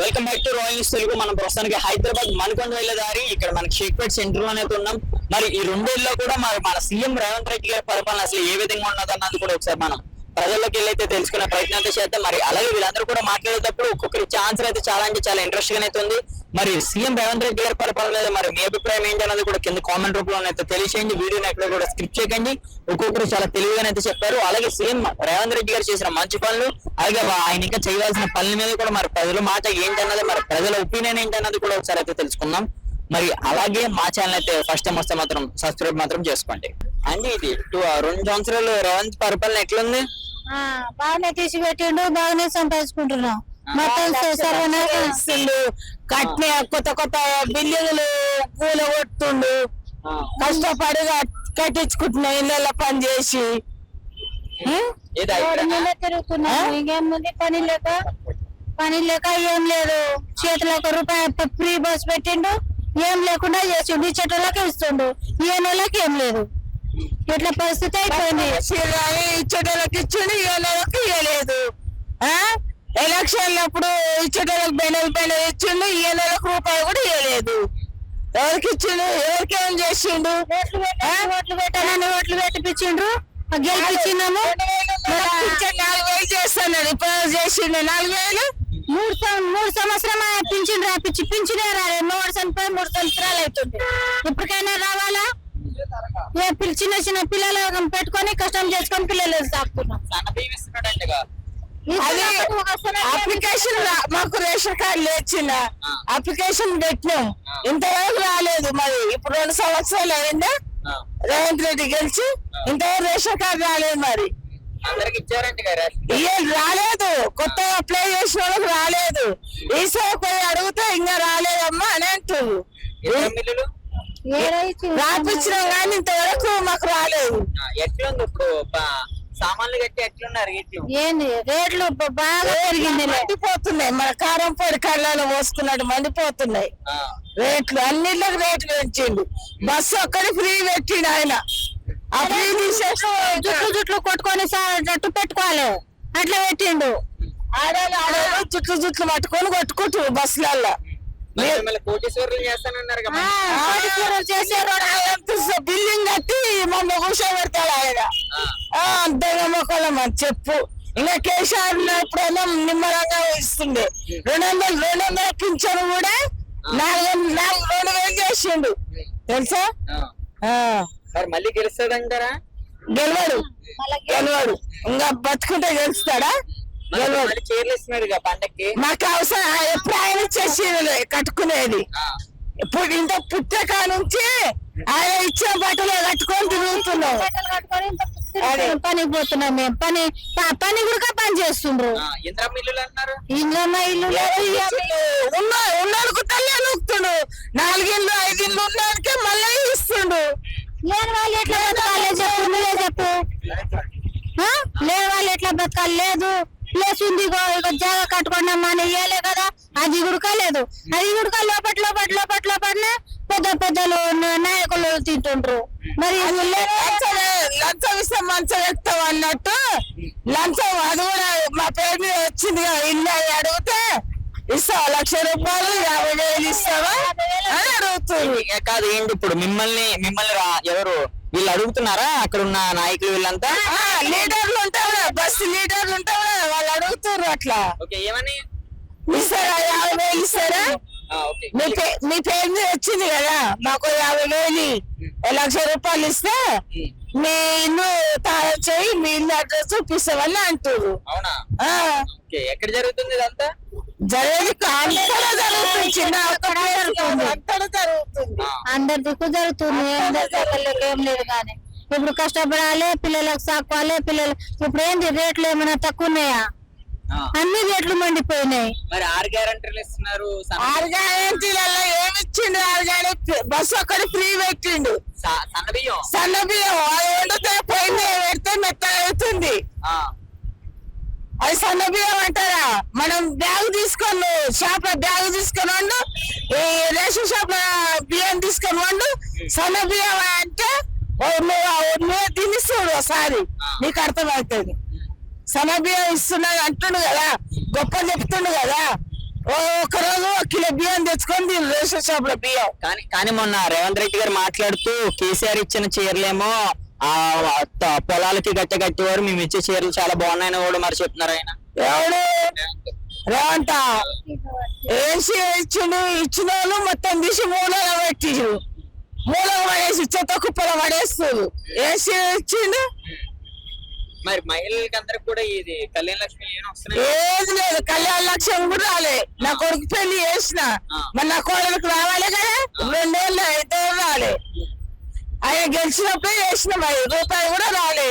Welcome back to Royal Telugu మనం ప్రస్తుతానికి హైదరాబాద్ మనకొండ వెళ్ళే దారి. ఇక్కడ మనకి షేక్పేట్ సెంటర్లోనే ఉన్నాం. మరి ఈ రెండేళ్ళలో కూడా మరి మన సీఎం రేవంత్ రెడ్డి గారి పరిపాలన అసలు ఏ విధంగా ఉన్నదన్నది కూడా ఒకసారి మనం ప్రజల్లోకి వెళ్ళైతే తెలుసుకునే ప్రయత్నం అయితే చేద్దాం. మరి అలాగే వీళ్ళందరూ కూడా మాట్లాడేటప్పుడు ఒక్కొక్కరి ఛాన్స్ అయితే చాలా అంటే చాలా ఇంట్రెస్ట్గా అయితే ఉంది. మరి సీఎం రేవంత్ రెడ్డి గారి పరిపాలన మీద మరి మీ అభిప్రాయం ఏంటి అన్నది కూడా కింద కామెంట్ రూపంలో అయితే తెలియచేయండి. వీడియోని ఎక్కడ కూడా స్క్రిప్ట్ చేయకండి. ఒక్కొక్కరు చాలా తెలివిగా అయితే చెప్పారు. అలాగే సీఎం రేవంత్ రెడ్డి గారు చేసిన మంచి పనులు అలాగే ఆయన ఇంకా చేయవలసిన పనుల మీద కూడా మరి ప్రజల మాట ఏంటన్నది మరి ప్రజల ఒపీనియన్ ఏంటన్నది కూడా ఒకసారి అయితే తెలుసుకుందాం. మరి అలాగే మా ఛానల్ అయితే ఫస్ట్ టైం వస్తే మాత్రం సబ్స్క్రైబ్ మాత్రం చేసుకోండి. అండి ఇది టూ- రెండు సంవత్సరాలు రేవంత్ పరిపాలన ఎట్లుంది? ఆ, బాగానే తీసి పెట్టిండు బాగానే సంపాదించుకుంటున్నాం. మొత్తం సర్వనాశనం ఇస్తుండు. కట్టిన కొత్త కొత్త బిల్డింగ్లు పూల కొట్టుండు కష్టపడి కట్- కట్టించుకుంటున్నా ఇళ్ళ పని చేసి. ఉం? ఏది రోడ్డు అయిపోయిందా? మీద తిరుగుతున్నాం. ఇంకేముంది? పని లేక పని లేక ఏం లేదు. చేతిలో ఒక రూపాయి ఫ్రీ బస్ పెట్టిండు. ఏం లేకుండా చేసిండు. ఈ చెట్లకి ఇస్తుండు. ఈ నెలకి ఏం లేదు. ఇట్లా పరిస్థితి అయిపోయింది? ఇచ్చేటోళ్ళకి ఇచ్చిండు ఇవ్వలేకి ఇవ్వలేదు. ఆ? ఎలక్షన్లు అప్పుడు ఇచ్చేటోళ్ళకి బెనల్ బెనల్ ఇచ్చిండు ఇవ్వలేకి రూపాయి కూడా ఇవ్వలేదు. ఎవరికి ఇచ్చిండు? ఎవరికి ఏం చేసిండు? ఓట్లు పెట్టాలి, ఓట్లు పెట్టాలని ఓట్లు పెట్టిపించిండ్రు గెలిపించినాము నాలుగు వేలు చేస్తున్నాడు ఇప్పుడు చేసిండు? నాలుగు వేలు? మూడు మూడు సంవత్సరం పింఛన్ రాపించి పింఛనే రాలేదు మూడు చనిపోయి మూడు సంవత్సరాలు అవుతుంది ఇప్పటికైనా రావాలా? చిన్న చిన్న పిల్లలు పెట్టుకొని కష్టం చేసుకొని పిల్లలు సాగుతున్నాం అప్లికేషన్ మాకు రేషన్ కార్డు లేచిన అప్లికేషన్ పెట్టినాం. ఇంతవరకు రాలేదు మరి. ఇప్పుడు రెండు సంవత్సరాలు అయిందా. రేవంత్ రెడ్డి గెలిచి ఇంతవరకు రేషన్ కార్డు రాలేదు మరి. రాలేదు. కొత్తగా అప్లై చేసిన వాళ్ళకి రాలేదు. ఈసారి పోయి అడిగితే ఇంకా రాలేదమ్మా అని అంటారు రాపించినాం కానీ ఇంతవరకు మాకు రాలేదు. ఎట్లుంది ఇప్పుడు? సామాన్లు కట్టి ఎట్లున్నారు రేట్లు ఏంది? రేట్లు బ- బాగా పెరిగింది మండిపోతున్నాయి. మన కారం పొడి కళ్ళలో పోసుకున్నట్టు మండిపోతున్నాయి. ఆ, రేట్లు అన్నిట్లకు రేట్లు పెంచిండు. బస్సు ఒక్కడి ఫ్రీ పెట్టిండు ఆయన. ఆ ఫ్రీ తీసేసి జుట్లు జుట్లు కొట్టుకొని జట్టు పెట్టుకోవాలి. అట్లా పెట్టిండు. ఆడవాళ్ళు ఆడవాళ్ళు జుట్లు జుట్లు పట్టుకొని కొట్టుకుంటారు బస్సులల్లో. బిల్డింగ్ కట్టి మమ్మల్ని కూర్చోబెడతాడు ఆయన. ఆ, ఆ, అంతే నమ్మకం అని చెప్పు. ఇంకా కేసీఆర్ ఉన్నప్పుడేమో నిమ్మరంగా ఇస్తుండే రెండు వందలు రెండు వందల పింఛను కూడా నాలుగు నాలుగు రెండు వేలు చేసిండు. తెలుసా? మళ్ళీ గెలుస్తాడంటారా? గెలవడు. గెలవడు. ఇంకా బతుకుంటే గెలుస్తాడా? మాకు అవసరం. ఆ, ఎప్పుడు ఆయన చేసి కట్టుకునేది. ఇప్పుడు ఇంత పుట్టక నుంచి ఆయన ఇచ్చిన బట్టలు కట్టుకొని తిరుగుతున్నాం. పనికి పోతున్నాం మేము? పని పని కూడా పని చేస్తుండ్రు. ఆ, ఇంద్ర మిల్లులు అన్నారు ఇంట్లో మా ఇల్లు లేదు, ఈ అమ్మ ఉన్న ఉన్నాడుకు తల్లి నొక్కుతుండు నాలుగిళ్ళు ఐదిళ్ళు ఉన్నాడికే మళ్ళీ ఇస్తుండు. లేని వాళ్ళు ఎట్లా బతకాలి? చెప్పు నువ్వే చెప్పు. ఆ? లేని వాళ్ళు ఎట్లా బతకాలి? లేదు. ప్లేస్ ఉంది జాగా కట్టుకున్నాం అని ఇయ్యలే కదా. అది గుడక లేదు అది గుడక లోపల లోపల లోపల లోపల పెద్ద పెద్దలు నాయకులు తింటుండ్రు. మరి. లంచం ఇస్తే మంచం ఎక్కుతాం అన్నట్టు. లంచం అది కూడా మా పేరు మీద వచ్చింది ఇల్లు అడిగితే ఇస్తావా లక్ష రూపాయలు యాభై వేలు ఇస్తావా? అని అడుగుతుంది. కాదు ఏంటి ఇప్పుడు మిమ్మల్ని మిమ్మల్ని రా- ఎవరు? వీళ్ళు అడుగుతున్నారా? అక్కడ ఉన్న నాయకులు వీళ్ళంతా? ఆ, లీడర్లు ఉంటారు బస్సు లీడర్లు ఉంటారు వాళ్ళు అడుగుతారు అట్లా. ఓకే ఏమని? ఇస్తారా యాభై వేలు ఇస్తారా? మీ పేరు మీద వచ్చింది కదా మాకు యాభై వేలు. లక్ష రూపాయలు ఇస్తే మీ ఇల్లు తాళం చేయి మీ ఇల్లు అడ్రస్ చూపిస్తామని అంటారు అవునా? ఆ, ఓకే ఎక్కడ జరుగుతుంది ఇదంతా? జరిగేది అంతటా జరుగుతుంది. చిన్న అంతటా జరుగుతుంది. అందరి దిక్కు ఏం లేదు కానీ. ఇప్పుడు కష్టపడాలి పిల్లలకు సాకోవాలి పిల్లలు ఇప్పుడు ఏంటి రేట్లు ఏమైనా తక్కువ ఉన్నాయా. అన్ని రేట్లు మండిపోయినాయి. మరి ఆరు గ్యారంటీలు ఇస్తున్నారు ఆరు గ్యారెంటీలలో ఏమి ఇచ్చిండు ఆరు గ్యారెంటీ? బస్సు ఒక్కటి ఫ్రీ పెట్టిండు. సన్న బియ్యం? సన్న బియ్యం. పెడితే మెత్తగా అవుతుంది. ఆ, అది సన్న బియ్యం అంటారా? మనం బ్యాగ్ తీసుకొని షాప్లో బ్యాగ్ తీసుకొని వండు ఈ రేషన్ షాప్ బియ్యం తీసుకొని వండు సన్న బియ్యం అంటే నువ్వు నువ్వు తిని చూడు ఒకసారి. నీకు అర్థమవుతుంది. సన్న బియ్యం ఇస్తున్నాడు అంటుండు కదా గొప్ప చెప్తుండు కదా. ఒక రోజు ఒక కిలో బియ్యం తెచ్చుకొని రేషన్ షాప్లో బియ్యం. కానీ కానీ మొన్న రేవంత్ రెడ్డి గారు మాట్లాడుతూ కేసీఆర్ ఇచ్చిన చీరలేమో ఆ పొలాలకి గట్టె కట్టేవారు మేము ఇచ్చే చీరలు చాలా బాగున్నాయని కూడా మరి చెప్తున్నారు ఆయన. ఎవడు? రేవంట ఏసీ ఇచ్చిండు ఇచ్చిన వాళ్ళు మొత్తం తీసి మూలలో పెట్టిండు మూలలో పడేసి చెత్త కుప్పలో పడేస్తుంది ఏసీ ఇచ్చిండు. మరి మహిళలకి అందరికి కూడా ఇది కళ్యాణ లక్ష్మి ఏది లేదు కళ్యాణ లక్ష్యం కూడా రాలే. నా కొడుకు పెళ్ళి చేసిన. మరి నా కోడలకు రావాలి కదా? రెండేళ్ళు అయితే రాలే. ఆయన గెలిచినప్పుడే చేసిన మరి. రూపాయి కూడా రాలే.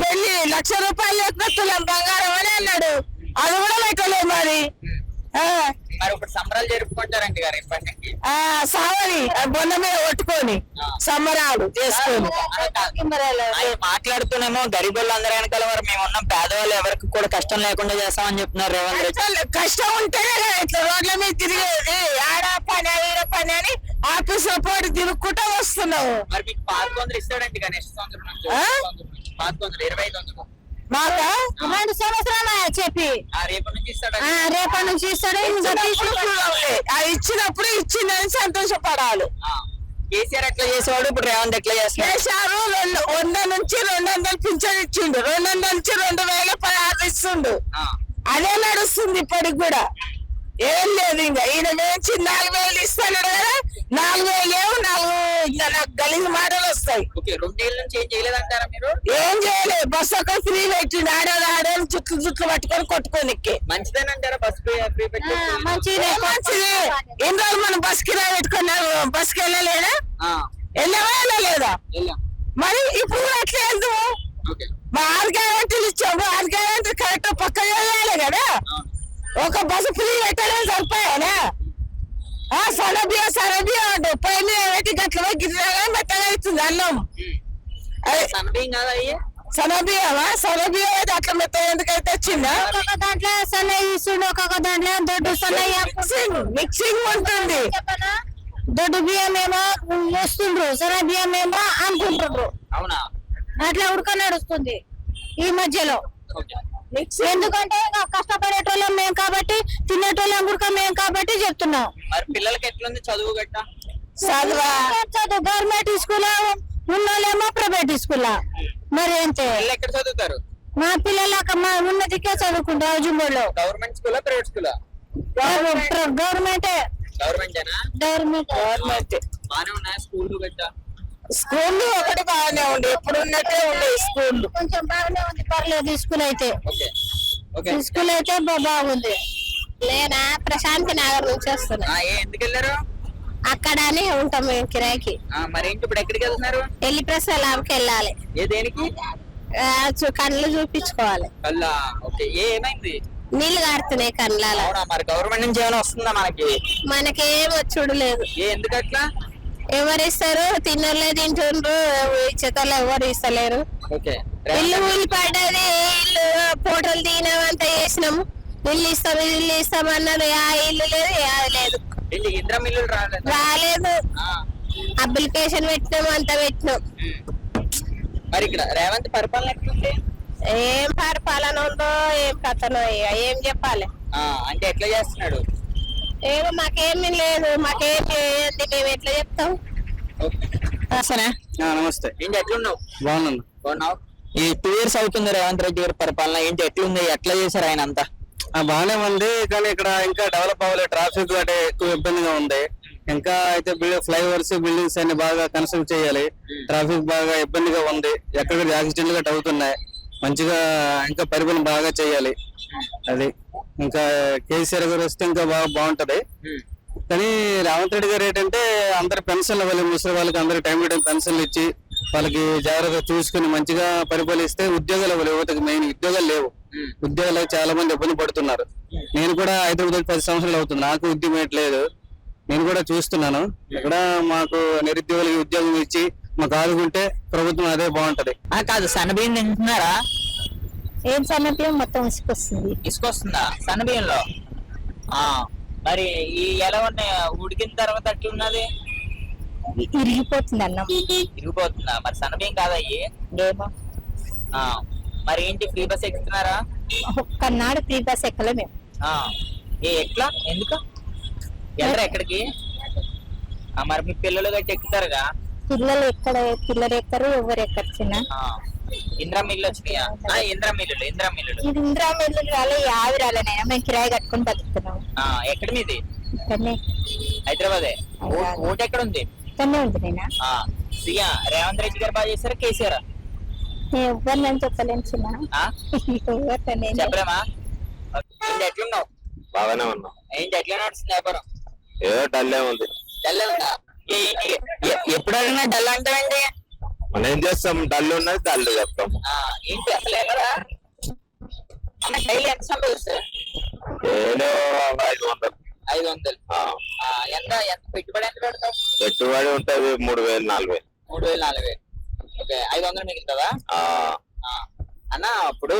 పెళ్ళి లక్ష రూపాయలు లేకుండా తులం బంగారం అని అన్నాడు. అది కూడా పెట్టలేదు మరి. ఆ, మరి ఇప్పుడు సంబరాలు జరుపుకుంటారంట గారు ఇప్పటికి. ఆ, సావని బొంద మీద కొట్టుకొని సంబరాలు చేసుకొని. ఆయన మాట్లాడుతూనేమో గరీబులు అందరూ వెనకాల మరి మేము ఉన్నాం. పేదవాళ్ళు ఎవరికి కూడా కష్టం లేకుండా చేస్తామని చెప్తున్నారు రేవంత్ రెడ్డి. కష్టం ఉంటేనే ఇట్లా రోడ్ల మీద తిరిగేది. ఆడ పని పని అని ఆఫీస్లో పోటీ తిరుగుకుంటా వస్తున్నావు. మరి మీకు పాతిక వందలు ఇస్తాడండి కానీ నెక్స్ట్ సంవత్సరం నుంచి ఆ? పాతిక వందలు ఇరవై ఐదు వందలు. మాకా? రెండు సంవత్సరాలు చెప్పి. ఆ రేపటి నుంచి ఆ, ఇస్తాడండి రేపటి నుంచి ఇస్తాడు. ఇంకా. ఆ ఇచ్చినప్పుడు ఇచ్చిందని సంతోషపడాలి. ఆ. కేసీఆర్ ఎట్లా చేసేవాడు? ఇప్పుడు రేవంత్ ఎట్లా చేస్తున్నాడు? కేసీఆర్ రెండు వంద నుంచి రెండు వందలు పింఛన్ ఇచ్చిండు. రెండు వందల నుంచి రెండు వేల పదహారు ఇస్తుండు ఆ. అదే నడుస్తుంది ఇప్పటికి కూడా. ఏం లేదు ఇంకా ఈయన నుంచి నాలుగు వేలు ఇస్తాడు కదా నాలుగు వేలు ఏమో నాలుగు ఇంకా నాకు గలీజ్ మాటలు వస్తాయి. ఓకే రెండేళ్ళ నుంచి ఏం చేయలేదంటారా మీరు? ఏం చేయలేదు బస్ ఒక ఫ్రీ పెట్టిండు ఆడోళ్ళు ఆడోళ్ళు చుట్లు చుట్లు పట్టుకొని కొట్టుకోనికి మంచిదేనంటారా బస్ ఫ్రీ పెట్టి మంచిదే. మంచిది? ఎన్ని రోజులు మనం బస్ కిరాయి పెట్టుకున్నాము బస్కి వెళ్ళలేదా? ఆ, వెళ్ళావా వెళ్ళలేదా? వెళ్ళాం. మరి ఇప్పుడు అట్లా వెళ్తాము ఓకే. మా ఆరు గ్యారంటీలు ఇచ్చాము ఆరు గ్యారంటీ కరెక్ట్ పక్క చేయాలి కదా. ఒక బస్సు ఫ్రీ పెట్టడం సరిపోయానా? ఆ సరబియా సరబియా అంటూ పైన పెట్టి గట్ల గిట్ల మెత్తగా అవుతుంది అన్నం. సరబియావా సరబియా అయితే అట్లా మెత్తగా ఎందుకైతే వచ్చిందా ఒక్కొక్క దాంట్లో సన్నయ్య ఇస్తుండు ఒక్కొక్క దాంట్లో దొడ్డు సన్నయ్య మిక్సింగ్ మిక్సింగ్ ఉంటుంది. చెప్పనా? దొడ్డు బియ్యం ఏమో వస్తుండ్రు సన్న బియ్యం ఏమో అనుకుంటుండ్రు. అవునా? అట్లా ఉడక నడుస్తుంది ఈ మధ్యలో. ఎందుకంటే కష్టపడేటోళ్ళం మేము కాబట్టి తినేటోళ్ళం కూడా మేము కాబట్టి చెప్తున్నాం. మరి పిల్లలకి ఎట్లుంది చదువు గట్ట? చదువా? చదువు గవర్నమెంట్ స్కూల్? ఉన్నోళ్ళేమో ప్రైవేట్ స్కూల్? మరి పిల్లలు ఎక్కడ చదువుతారు? మా పిల్లలకి మా ఉన్నదికే చదువుకుంటాం అజుంబోలో గవర్నమెంట్ స్కూలా ప్రైవేట్ స్కూలా? గవర్నమెంటే. Government government. బానే ఉన్నాయా స్కూల్ గట్ట? స్కూల్ ఒకటి బాగానే ఉండే ఎప్పుడు ఉన్నట్టే ఉండే స్కూల్ కొంచెం బాగానే ఉంది పర్లేదు స్కూల్ అయితే. స్కూల్ అయితే బాగుంది. నేనా? ప్రశాంతి నగర్ నుంచి వస్తున్నా. ఆ, ఏ ఎందుకు వెళ్ళారు? అక్కడనే ఉంటాం మేము కిరాయికి. ఆ, మరేంటి ఇప్పుడు ఎక్కడికి వెళ్తున్నారు? ఎల్లి ప్రసలాంకి వెళ్ళాలి. ఏ దేనికి? కళ్ళు చూపించుకోవాలి. కల్లా ఓకే ఏమైంది? నీళ్ళు కారుతున్నాయి కళ్ళాల. మరి గవర్నమెంట్ నుంచి ఏమైనా వస్తుందా మనకి? మనకేం వచ్చుడు లేదు. ఏ ఎందుకు అట్లా? ఎవరు ఇస్తారు? తిన్నోళ్ళే తింటుండ్రు ఇచ్చేతోళ్ళు ఎవరు ఇస్తలేరు. ఇల్లు ఊలి పడ్డది ఇల్లు ఫోటోలు తీయమంత చేసినాము. ఇల్లు ఇస్తాం ఇల్లు ఇస్తాం అన్నారు ఆ ఇల్లు లేదు అది లేదు. రాలేదు. అప్లికేషన్ పెట్టినాం అంత పెట్టినాం. మరి ఇక్కడ రేవంత్ పరిపాలన ఎట్లుంది? ఏం పరిపాలన ఉందో ఏం కథనో ఏం చెప్పాలి? అంటే ఎట్లా చేస్తున్నాడు? ఏమో మాకేమీ లేదు మాకేం చేయద్ది మేము ఎట్లా చెప్తాం. సరే. నమస్తే. ఏంటి ఎట్లున్నావు బాగున్నాను. బాగున్నావు? ఈ టూ ఇయర్స్ అవుతుంది రేవంత్ రెడ్డి గారి పరిపాలన. ఏంటి ఎట్లుంది ఎట్లా చేశారు ఆయన అంతా? ఆ, బాగానే ఉంది కానీ ఇక్కడ ఇంకా డెవలప్ అవ్వాలి ట్రాఫిక్ అంటే ఎక్కువ ఇబ్బందిగా ఉంది. ఇంకా అయితే ఫ్లైఓవర్స్ బిల్డింగ్స్ అన్ని బాగా కన్స్ట్రక్ట్ చేయాలి. ట్రాఫిక్ బాగా ఇబ్బందిగా ఉంది. ఎక్కడ యాక్సిడెంట్ గట్రా అవుతున్నాయి. మంచిగా ఇంకా పరిపాలన బాగా చేయాలి. అది. ఇంకా కేసీఆర్ గారు వస్తే ఇంకా బాగా బాగుంటది. కానీ రేవంత్ రెడ్డి గారు ఏంటంటే అందరి పెన్షన్లు వాళ్ళ ముసలి వాళ్ళకి అందరి టైం టు టైం పెన్షన్లు ఇచ్చి వాళ్ళకి జాగ్రత్తగా చూసుకుని మంచిగా పరిపాలిస్తే ఉద్యోగాలు ఇవ్వాలి యువతకి మెయిన్ ఉద్యోగాలు లేవు. ఉద్యోగాలకు చాలా మంది ఇబ్బంది పడుతున్నారు. నేను కూడా హైదరాబాద్ వచ్చి పది సంవత్సరాలు అవుతుంది నాకు ఉద్యమం లేదు. నేను కూడా చూస్తున్నాను. ఇక్కడ మాకు నిరుద్యోగులకి ఉద్యోగం ఇచ్చి మాకు ఆదుకుంటే ప్రభుత్వం అదే బాగుంటది. ఆ, కాదు సన్నబియ్యం తింటున్నారా? ఏం సమయం మొత్తం ఇసుకొస్తుంది ఇసుకొస్తుందా సన్నబియ్యంలో? ఆ మరి ఈ ఎలా ఉన్నాయి? ఉడికిన తర్వాత అట్లున్నది ఇరిగిపోతుంది అన్నం ఇరిగిపోతుందా? మరి సన్నబియ్యం కాదా ఏమో. ఆ, మరి ఏంటి? ఫ్రీ బస్ ఎక్కుతున్నారా? ఒక్కనాడు ఫ్రీ బస్ ఎక్కలే మేము. ఆ, ఏ ఎట్లా? ఎందుకు? వెళ్ళరా ఎక్కడికి? మరి మీ పిల్లలు గట్టి ఎక్కుతారుగా? పిల్లలు ఎక్కడ? పిల్లలు ఎక్కరు? ఎవరు ఎక్కరు చిన్న? ఇంద్రా మిల్లు వచ్చినాయా? ఆ, ఇంద్రా మిల్లులు ఇంద్రా మిల్లులు ఇది ఇందిరా మిల్లు రాలే యావి రాలే నేను. మేము కిరాయి కట్టుకొని బతుకుతున్నాం. ఆ, ఎక్కడ మీది? ఇక్కడనే. హైదరాబాదే? ఓ- ఓటు ఎక్కడ ఉంది? ఇక్కడనే ఉంది నేను? ఆ, సీఎం రేవంత్ రెడ్డి గారు బాగా చేశారా? కేసీఆర్? నేను ఎవరు నేను చెప్పలేను చిన్న. చెప్పలేమా? ఎట్లున్నావు? బాగానే ఉన్నాం. ఏంటి ఎట్లా నడుస్తుంది వ్యాపారం? ఏదో డల్లే ఉంది. డల్ ఉందా? ఏ- ఏ- ఏ- ఎప్పుడు అడిగినా డల్ అంటావండి మనం ఏం చేస్తాం? డల్ ఉన్నది డల్ చెప్తాం. ఏంటి అసలే కదా. అన్న డైలీ ఎంత సంపాదిస్తారు ఏదో ఐదు వందలు. ఐదు వందలు. ఎంత ఎంత పెట్టుబడి ఎంత పెడతావు? పెట్టుబడి ఉంటది మూడు వేలు నాలుగు వేలు. మూడు వేలు నాలుగు వేలు. ఓకే ఐదు వందలు మిగులుతుందా అన్న అప్పుడు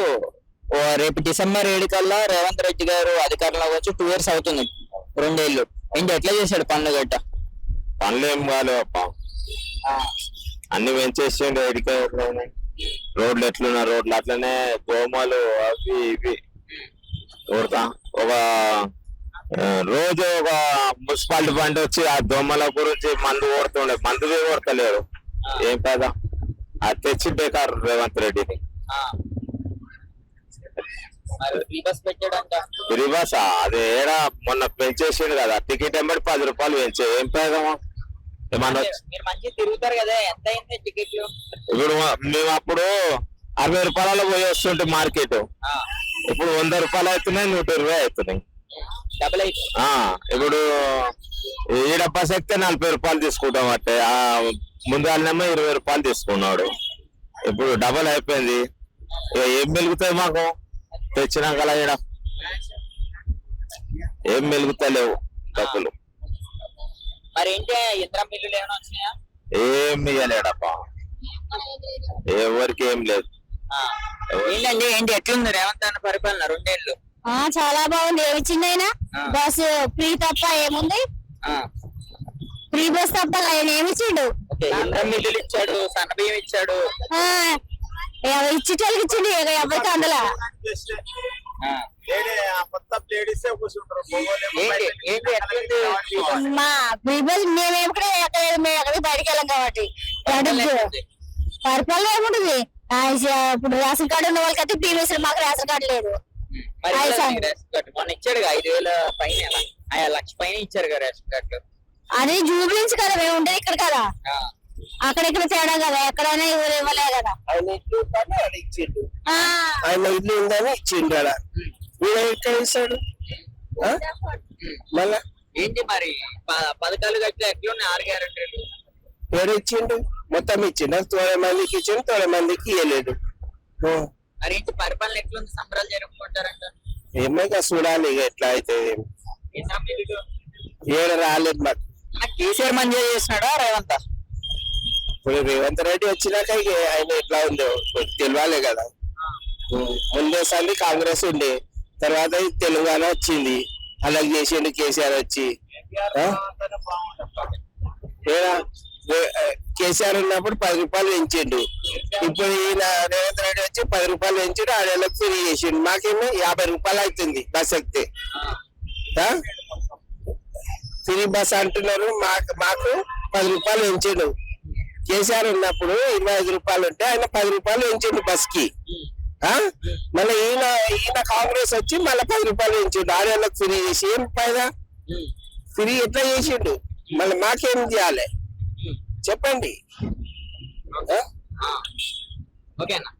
రేపు డిసెంబర్ ఏడు కల్లా రేవంత్ రెడ్డి గారు అధికారంలోకి వచ్చి టూ ఇయర్స్ అవుతుంది. రెండేళ్ళు. ఏంటి ఎట్లా చేశాడు పనులు గట్ట పనులు ఏం కాలేవు అప్ప అన్ని పెంచేసిండు ఎడికే రోడ్లు ఎట్లున్నా రోడ్లు అట్లనే దోమలు అవి ఇవి. కొడతా ఒక రోజు ఒక మున్సిపాలిటీ బండి వచ్చి ఆ దోమల గురించి మందు కొడుతుండే. మందు కొడతలేరు. ఏం కదా అది తెచ్చి బేకారు రేవంత్ రెడ్డిని ఫ్రీ బస్ అది ఏడా? మొన్న పెంచేసిండు కదా. టికెట్ ఎంబడి పది రూపాయలు పెంచే. ఏం పేదమా? మీరు మంచిగా తిరుగుతారు కదా ఎంత అయింది టికెట్లు ఇప్పుడు మేము అప్పుడు అరవై రూపాయలలో పోయి వస్తుంటే మార్కెట్. ఇప్పుడు వంద రూపాయలు అవుతున్నాయి నూట ఇరవై అవుతున్నాయి. డబుల్ ఇప్పుడు ఈడ బస్ ఎక్కితే నలభై రూపాయలు తీసుకుంటాం అంటే ఆ ముందుగానేమో ఇరవై రూపాయలు తీసుకున్నాడు. ఇప్పుడు డబల్ అయిపోయింది. ఏం మెలుగుతాయి మాకు? తెచ్చినాక ఈడ. ఏం మెలుగుతలేవు డబ్బులు. మరి ఏంటి ఇతర బిల్లులు ఏమైనా వచ్చినాయా? ఏం ఇయ్యలేడప్పా. ఎవరికి ఏం లేదు. ఏంటండి ఏంటి ఎట్లుంది? రేవంత్ అన్న పరిపాలన రెండేళ్ళు. ఆ చాలా బాగుంది. ఏమి ఆ. బస్ ఫ్రీ తప్ప ఏముంది? ఆ. ఫ్రీ బస్ తప్ప ఆయన ఏమి ఇచ్చిండు? మిల్లులు ఇచ్చాడు సన్న బియ్యం ఇచ్చాడు. ఇచ్చేటోళ్ళకి ఇచ్చిండు? ఎవరికి అందులో? మా బస్ మేము ఎక్కడ మేము ఎక్కడికి బయటికి వెళ్ళాం కాబట్టి. పరిపాలన ఏముంటుంది? ఇప్పుడు రేషన్ కార్డు ఉన్న వాళ్ళకైతే బీమీసీ మాకు రేషన్ కార్డు లేదు. ఇచ్చాడు ఐదు వేల పైన ఆ లక్ష పైన ఇచ్చారు కదా రేషన్ కార్డు. అది జూబ్లీన్స్ కదా మేము ఉండేది ఇక్కడ కదా. ఆ. అక్కడ ఇక్కడ తేడా కదా ఎక్కడైనా ఎవరు ఇవ్వలే కదా. ఆయన ఇల్లు ఉందని ఇచ్చిండు. ఆ, ఆయన ఇల్లు ఉందని ఇచ్చిండు ఆడ వీడు ఎక్కడ ఇస్తాడు? మళ్ళా? ఏంటి మరి? పథకాలు గట్లా ఎట్లున్నాయి? ఆరు గ్యారెంటీలు. ఎవరు ఇచ్చిండు? మొత్తం ఇచ్చిండు? తోడ మందికి ఇచ్చిండు తోడ మందికి ఇవ్వలేదు ఓ, మరి ఏంటి? పరిపాలన ఎట్లుంది? సంబరాలు జరుపుకుంటారంట ఏమో ఇక చూడాలి ఇక ఎట్లా అయితే. ఏడ రాలేదు మాకు. కేసీఆర్ మంచిగా చేసినాడా రేవంత్? ఇప్పుడు రేవంత్ రెడ్డి వచ్చినాక ఇక ఆయన ఎట్లా ఉందో తెలియాలి కదా. ముందేసారి కాంగ్రెస్ ఉండే. తర్వాత తెలంగాణ వచ్చింది. అలాగే చేసిండు కేసీఆర్ వచ్చి. కేసీఆర్ ఉన్నప్పుడు పది రూపాయలు పెంచిండు. ఇప్పుడు ఈయన రేవంత్ రెడ్డి వచ్చి పది రూపాయలు పెంచిండు ఆడేళ్ళకి ఫ్రీ చేసిండు. మాకేమో యాభై రూపాయలు అవుతుంది బస్ ఎక్కితే. ఫ్రీ బస్ అంటున్నారు మాకు మాకు పది రూపాయలు పెంచిండు. కేసీఆర్ ఉన్నప్పుడు ఇరవై ఐదు రూపాయలు ఉంటే ఆయన పది రూపాయలు పెంచిండు బస్కి మళ్ళీ ఈయన ఈయన కాంగ్రెస్ వచ్చి మళ్ళీ పది రూపాయలు పెంచిండు. ఆడేళ్ళకి ఫ్రీ చేసి. ఏం ఫైదా ఫ్రీ ఎట్లా చేసిండు? మళ్ళీ మాకేం చేయాలి? చెప్పండి? ఓకేనా